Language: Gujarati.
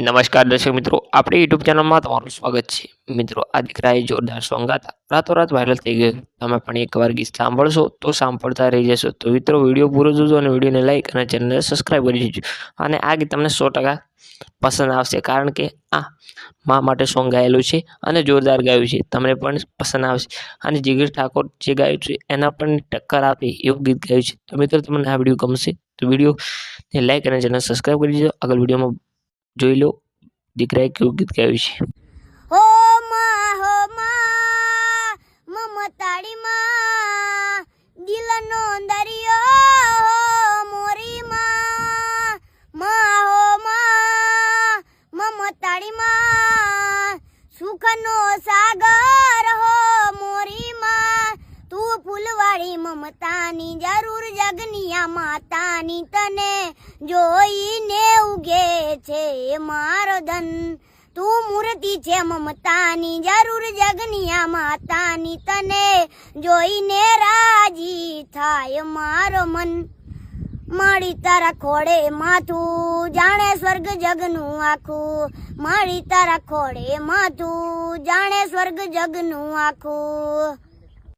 નમસ્કાર દર્શક મિત્રો, આપણી યુટ્યુબ ચેનલમાં તમારું સ્વાગત છે. મિત્રો, આ દીકરાએ જોરદાર સોંગ ગાતા, રાતોરાત વાયરલ થઈ ગયું. તમે પણ એકવાર ગીત સાંભળશો તો સાંભળતા રહી જશો. તો મિત્રો, વીડિયો પૂરો જોજો અને વિડીયોને લાઈક અને ચેનલને સબસ્ક્રાઈબ કરી દેજો. અને આ ગીત તમને સો ટકા પસંદ આવશે, કારણ કે આ મા માટે સોંગ ગાયેલું છે અને જોરદાર ગાયું છે. તમને પણ પસંદ આવશે. અને જીગર ઠાકોર જે ગાયું છે, એના પણ ટક્કર આપે એવું ગીત ગાયું છે. તો મિત્રો, તમને આ વીડિયો ગમશે તો વિડીયોને લાઈક અને ચેનલ સબસ્ક્રાઈબ કરી દેજો. આગળ વિડીયોમાં જોઈ લો, દીકરાએ કેવું ગીત ગાયું છે. મોરી માં માં હો માં સુખનો સાગર હો મોરી માં તું ફૂલવાળી મમતાની જરૂર જગનિયા માતાની, તને જોઈને છે મારો ધન. તું મૂર્તિ છે મમતાની, જરૂર જગનિયા માતાની. તને જોઈને રાજી થાય મારો મન. મારી તારા ખોડે માથું, જાણે સ્વર્ગ જગનું આખું. મારી તારા ખોડે માથું, જાણે સ્વર્ગ જગનું આખું.